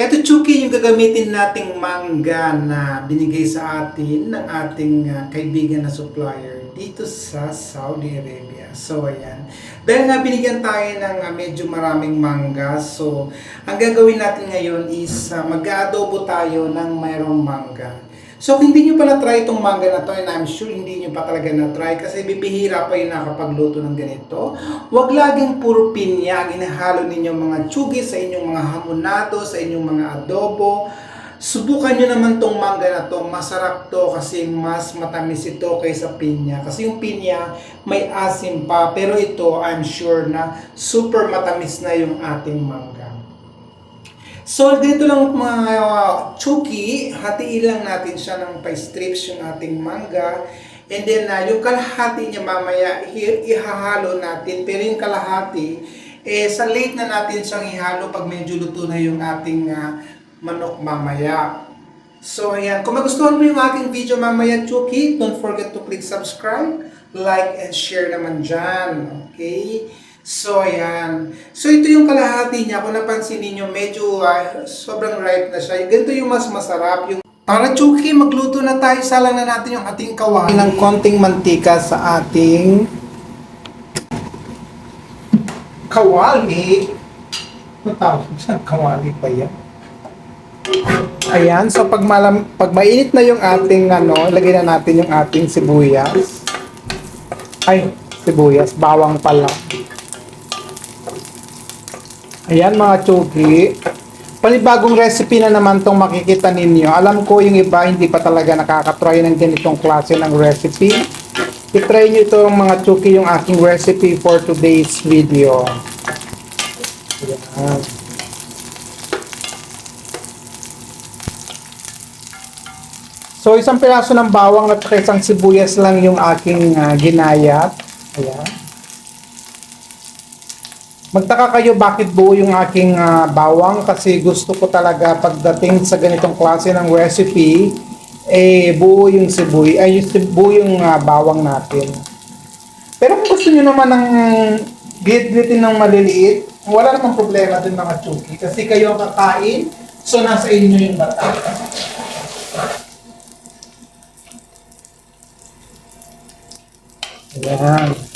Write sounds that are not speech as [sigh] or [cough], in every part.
Ito Chucky yung gagamitin nating mangga na binigay sa atin ng ating ah, kaibigan na supplier dito sa Saudi Arabia. So ayan. Dahil nga binigyan tayo ng ah, medyo maraming mangga, so ang gagawin natin ngayon is ah, mag-aadobo tayo ng mayroong mangga. So hindi nyo pa na-try itong mangga na to and I'm sure hindi nyo pa talaga na-try kasi bibihira pa yung nakapagluto ng ganito. Huwag laging puro pinya ang inahalo ninyong mga tsugi sa inyong mga hamonado, sa inyong mga adobo. Subukan nyo naman tong mangga na to. Masarap to kasi mas matamis ito kaysa pinya. Kasi yung pinya may asim pa pero ito I'm sure na super matamis na yung ating mangga. So, dito lang mga uh, chuki, hatiin lang natin siya ng pa-strips yung ating mangga. And then, uh, yung kalahati niya mamaya, ihahalo natin. Pero yung kalahati, eh, sa late na natin siyang ihalo pag medyo luto na yung ating uh, manok mamaya. So, ayan. Kung magustuhan mo yung aking video mamaya, Chuki, don't forget to click subscribe, like, and share naman dyan. Okay? So, ayan. So, ito yung kalahati niya. Kung napansin niyo medyo ah, sobrang ripe na siya. Ganito yung mas masarap. Yung para Chuki, magluto na tayo. Salang na natin yung ating kawali ng konting mantika sa ating kawali. Matawag sa kawali pa yan. Ayan, so pag malam, pag mainit na yung ating ano, lagay na natin yung ating sibuyas. Ay, sibuyas, bawang pala. Ayan mga chuki. Panibagong recipe na naman tong makikita ninyo. Alam ko yung iba hindi pa talaga nakakatry ng ganitong klase ng recipe. I-try nyo itong mga chuki yung aking recipe for today's video. Ayan. So, isang piraso ng bawang at isang sibuyas lang yung aking ah, ginayat. Ayan. Magtaka kayo bakit buo yung aking ah, bawang kasi gusto ko talaga pagdating sa ganitong klase ng recipe, eh buo yung sibuy, ay yung buo yung ah, bawang natin. Pero kung gusto niyo naman ng git-gitin ng maliliit, wala namang problema din mga chuki kasi kayo ang kakain, so nasa inyo yung bata. Ayan.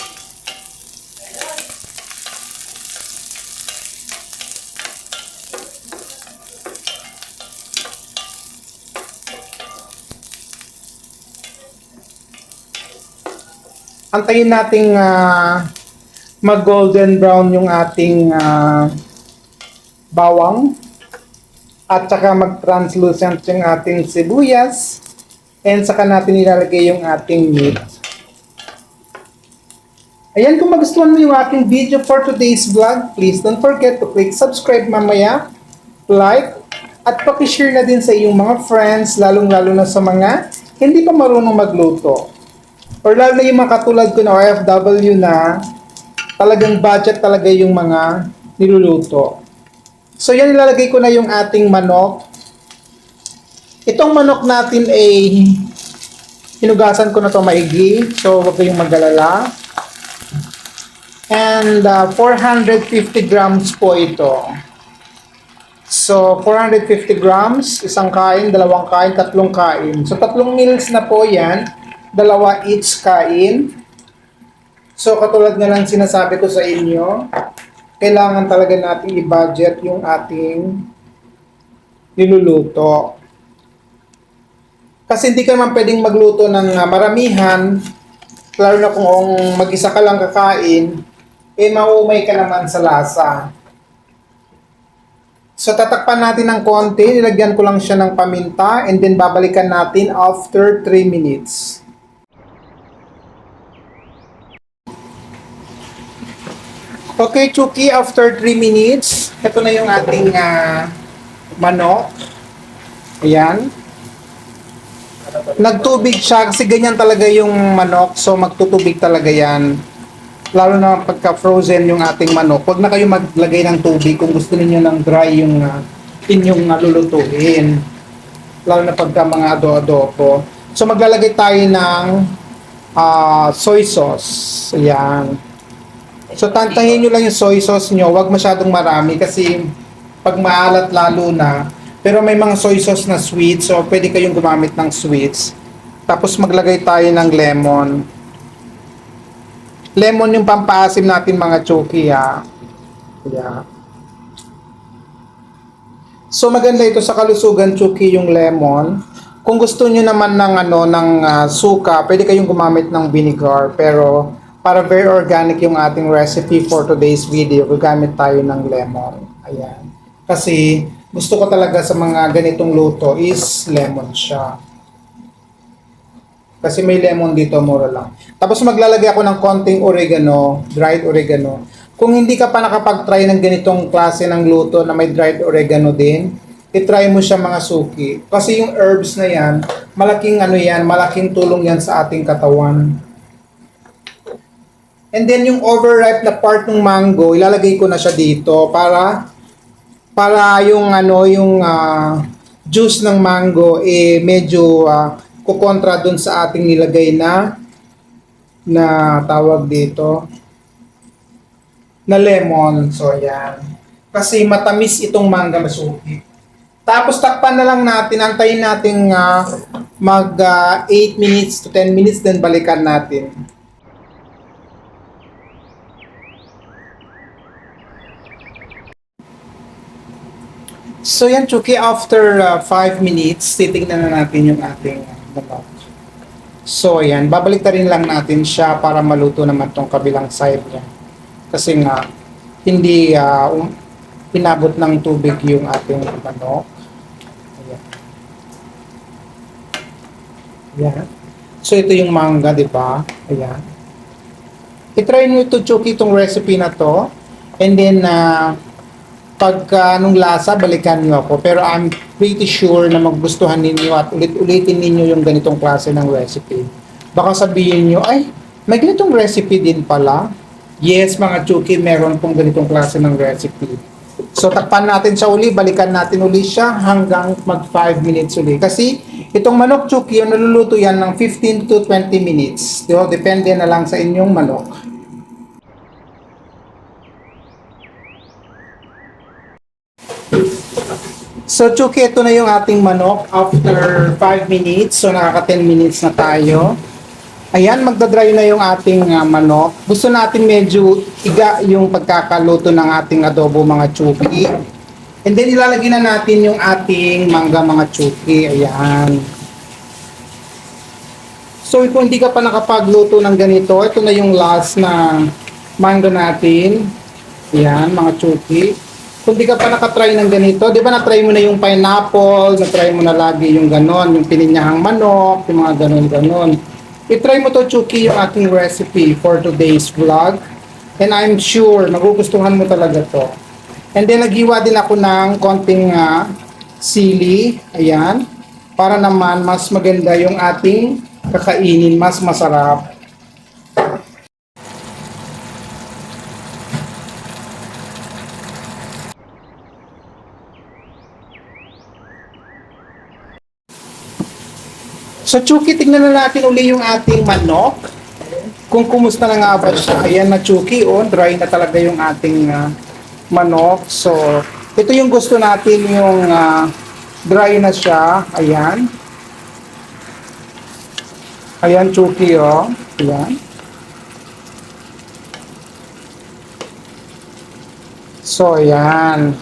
Antayin nating ah, mag golden brown yung ating ah, bawang at saka mag translucent yung ating sibuyas and saka natin ilalagay yung ating meat. Ayan, kung magustuhan mo yung aking video for today's vlog, please don't forget to click subscribe mamaya, like, at pakishare na din sa iyong mga friends, lalong-lalo na sa mga hindi pa marunong magluto. Or lalo na yung mga katulad ko na OFW na talagang budget talaga yung mga niluluto. So yan, ilalagay ko na yung ating manok. Itong manok natin ay hinugasan ko na to maigi. So wag kayong magalala. And uh, 450 grams po ito. So, 450 grams, isang kain, dalawang kain, tatlong kain. So, tatlong meals na po yan. Dalawa each kain. So, katulad nga lang sinasabi ko sa inyo, kailangan talaga natin i-budget yung ating niluluto. Kasi hindi ka naman pwedeng magluto ng uh, maramihan, lalo na kung mag-isa ka lang kakain, eh maumay ka naman sa lasa. So tatakpan natin ng konti, nilagyan ko lang siya ng paminta and then babalikan natin after 3 minutes. Okay, Chucky, after 3 minutes, ito na yung ating ah, manok. Ayan. Nagtubig siya kasi ganyan talaga yung manok, so magtutubig talaga yan lalo na pagka frozen yung ating manok, huwag na kayo maglagay ng tubig kung gusto niyo ng dry yung uh, inyong uh, lulutuin. Lalo na pagka mga ado-adobo. So maglalagay tayo ng ah, soy sauce. Ayan. So tantahin nyo lang yung soy sauce nyo, huwag masyadong marami kasi pag maalat lalo na. Pero may mga soy sauce na sweet, so pwede kayong gumamit ng sweets. Tapos maglagay tayo ng lemon. Lemon yung pampaasim natin mga choki ha. Yeah. So maganda ito sa kalusugan choki yung lemon. Kung gusto niyo naman ng ano ng ah, suka, pwede kayong gumamit ng vinegar pero para very organic yung ating recipe for today's video, gagamit tayo ng lemon. Ayan. Kasi gusto ko talaga sa mga ganitong luto is lemon siya. Kasi may lemon dito, mura lang. Tapos maglalagay ako ng konting oregano, dried oregano. Kung hindi ka pa nakapag-try ng ganitong klase ng luto na may dried oregano din, itry mo siya mga suki. Kasi yung herbs na yan, malaking ano yan, malaking tulong yan sa ating katawan. And then yung overripe na part ng mango, ilalagay ko na siya dito para para yung ano yung ah, juice ng mango eh medyo ah, kukontra dun sa ating nilagay na na tawag dito na lemon. So yan. Kasi matamis itong mangga masuki. Tapos takpan na lang natin, antayin natin ah, mag 8 minutes to 10 minutes then balikan natin. So yan, Chuki, after 5 minutes, titignan na natin yung ating manok. So yan, babalik na rin lang natin siya para maluto naman tong kabilang side niya. Kasi nga, hindi ah, um, pinabot ng tubig yung ating manok. Ayan. Ayan. So ito yung mangga, di ba? Ayan. I-try nyo ito, Chuki, itong recipe na to. And then, ah, pagka nung lasa, balikan niyo ako. Pero I'm pretty sure na magustuhan ninyo at ulit-ulitin ninyo yung ganitong klase ng recipe. Baka sabihin niyo, ay, may ganitong recipe din pala. Yes, mga chuki, meron pong ganitong klase ng recipe. So, takpan natin siya uli, balikan natin uli siya hanggang mag 5 minutes uli. Kasi, itong manok chuki, yung naluluto yan ng 15 to 20 minutes. Diba? Depende na lang sa inyong manok. So, Chuki, ito na yung ating manok after 5 minutes. So, nakaka 10 minutes na tayo. Ayan, magdadry na yung ating ah, manok. Gusto natin medyo iga yung pagkakaluto ng ating adobo mga Chuki. And then, ilalagay na natin yung ating mangga mga Chuki. Ayan. So, kung hindi ka pa nakapagluto ng ganito, ito na yung last na mangga natin. Ayan, mga Chuki kung di ka pa nakatry ng ganito, di ba na-try mo na yung pineapple, na-try mo na lagi yung ganon, yung pininyahang manok, yung mga ganon-ganon. I-try mo to, Chuki, yung aking recipe for today's vlog. And I'm sure, magugustuhan mo talaga to. And then, naghiwa din ako ng konting ah, sili. Ayan. Para naman, mas maganda yung ating kakainin, mas masarap. So Chuki, tignan na natin uli yung ating manok. Kung kumusta na nga ba siya. Ayan na Chuki, oh, dry na talaga yung ating ah, manok. So, ito yung gusto natin yung ah, dry na siya. Ayan. Ayan Chuki, oh. Ayan. So, ayan.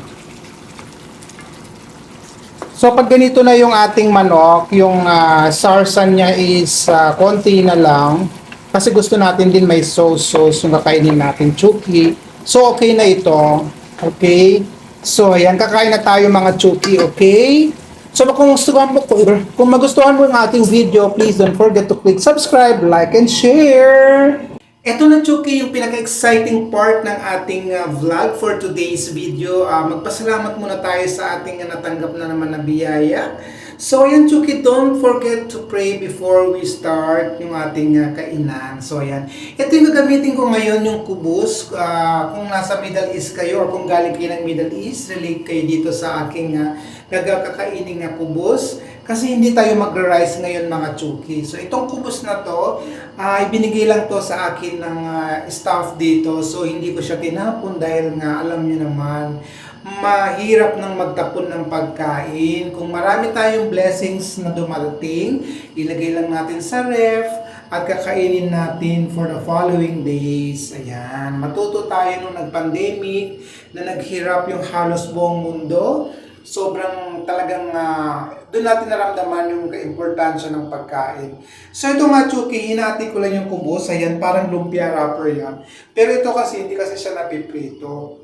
So pag ganito na yung ating manok, yung ah, sarsan niya is ah, konti na lang. Kasi gusto natin din may sauce sauce yung kakainin natin chuki. So okay na ito. Okay? So ayan, kakain na tayo mga chuki, okay? So kung gustuhan mo, kung magustuhan mo yung ating video, please don't forget to click subscribe, like, and share. Ito na Chuki yung pinaka-exciting part ng ating uh, vlog for today's video. Ah, magpasalamat muna tayo sa ating uh, natanggap na naman na biyaya. So ayan Chuki, don't forget to pray before we start yung ating uh, kainan. So ayan, ito yung gagamitin ko ngayon yung kubus. Ah, kung nasa Middle East kayo or kung galing kayo ng Middle East, relate kayo dito sa aking uh, nagkakaining na kubus. Kasi hindi tayo magra-rice ngayon mga chuki. So itong kubos na to, ay binigay lang to sa akin ng ah, staff dito. So hindi ko siya tinapon dahil nga alam niyo naman, mahirap ng magtapon ng pagkain. Kung marami tayong blessings na dumarating, ilagay lang natin sa ref at kakainin natin for the following days. Ayan, matuto tayo nung nag-pandemic na naghirap yung halos buong mundo. Sobrang talagang ah, doon natin naramdaman yung kaimportansya ng pagkain. So ito nga, Chucky, hinati ko lang yung kubos. Ayan, parang lumpia wrapper yan. Pero ito kasi, hindi kasi siya napiprito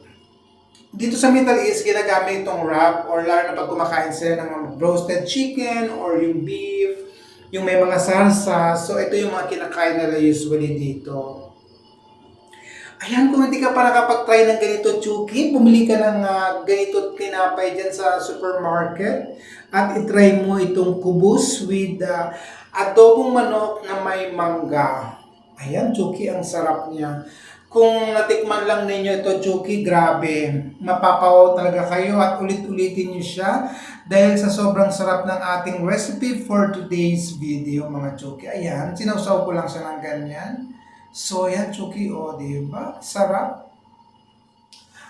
dito sa Middle East, ginagamit itong wrap or lalo na pag kumakain sila ng roasted chicken or yung beef, yung may mga salsa. So, ito yung mga kinakain nila usually dito. Ayan, kung hindi ka pa nakapag-try ng ganito, Chucky, bumili ka ng ah, ganito tinapay dyan sa supermarket at itry mo itong kubus with ah, adobong manok na may mangga. Ayan, Chucky, ang sarap niya. Kung natikman lang ninyo ito, Chucky, grabe. Mapapawaw talaga kayo at ulit-ulitin nyo siya dahil sa sobrang sarap ng ating recipe for today's video, mga Chucky. Ayan, sinausaw ko lang siya ng ganyan. So, ayan, Chucky, o, di ba? Sarap.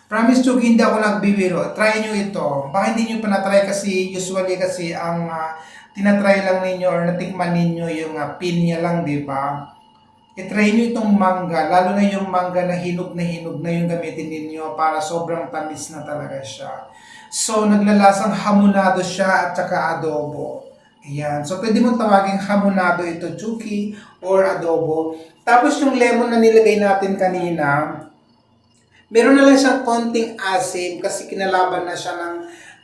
Promise, Chucky, hindi ako nagbibiro. Try nyo ito. Baka hindi nyo pa na-try kasi usually kasi ang ah, tinatry lang ninyo or natikman ninyo yung uh, pinya lang, di ba? I-try nyo itong mangga, lalo na yung mangga na hinog na hinog na yung gamitin ninyo para sobrang tamis na talaga siya. So, naglalasang hamonado siya at saka adobo. Ayan. So, pwede mong tawagin hamonado ito, chuki, or adobo. Tapos yung lemon na nilagay natin kanina, meron na lang siyang konting asim kasi kinalaban na siya ng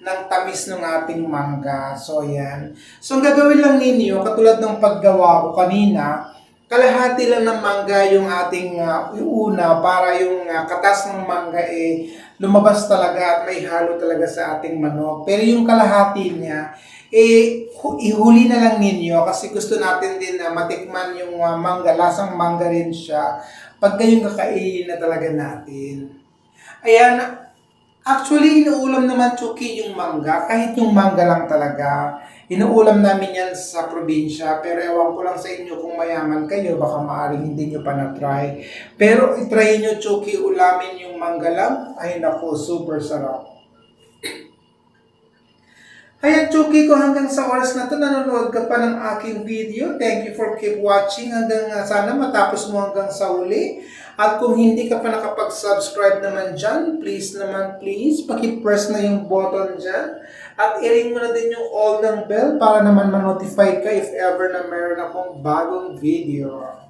ng tamis ng ating mangga. So, ayan. So, ang gagawin lang ninyo, katulad ng paggawa ko kanina, kalahati lang ng mangga yung ating uh, una para yung uh, katas ng mangga eh lumabas talaga at may halo talaga sa ating manok. Pero yung kalahati niya, eh, hu- ihuli na lang ninyo kasi gusto natin din na matikman yung uh, mangga, lasang mangga rin siya pag yung kakainin na talaga natin. Ayan, actually, inuulam naman Chucky yung mangga, kahit yung mangga lang talaga. Inuulam namin yan sa probinsya, pero ewan ko lang sa inyo kung mayaman kayo, baka maaaring hindi nyo pa na-try. Pero itry nyo, Chucky, ulamin yung mangga lang. Ay nako, super sarap. Ayan, Chucky ko hanggang sa oras na to nanonood ka pa ng aking video. Thank you for keep watching hanggang uh, sana matapos mo hanggang sa uli. At kung hindi ka pa nakapag-subscribe naman dyan, please naman please, paki-press na yung button dyan. At i-ring mo na din yung all ng bell para naman ma-notify ka if ever na meron akong bagong video.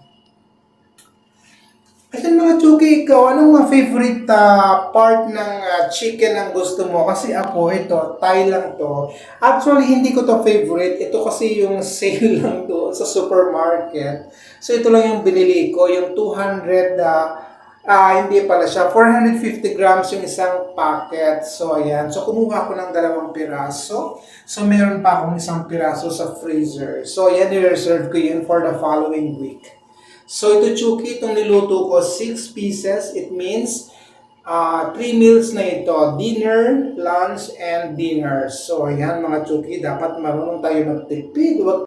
Ayan mga Chuki, ikaw, anong favorite ah, part ng ah, chicken ang gusto mo? Kasi ako, ito, Thai lang to. Actually, hindi ko to favorite. Ito kasi yung [laughs] sale lang doon sa supermarket. So, ito lang yung binili ko. Yung 200, ah, ah, hindi pala siya. 450 grams yung isang packet. So, ayan. So, kumuha ko ng dalawang piraso. So, meron pa akong isang piraso sa freezer. So, ayan, i-reserve ko yun for the following week. So ito Chucky, itong niluto ko 6 pieces. It means uh, 3 meals na ito. Dinner, lunch, and dinner. So ayan mga Chucky, dapat marunong tayo magtipid. Huwag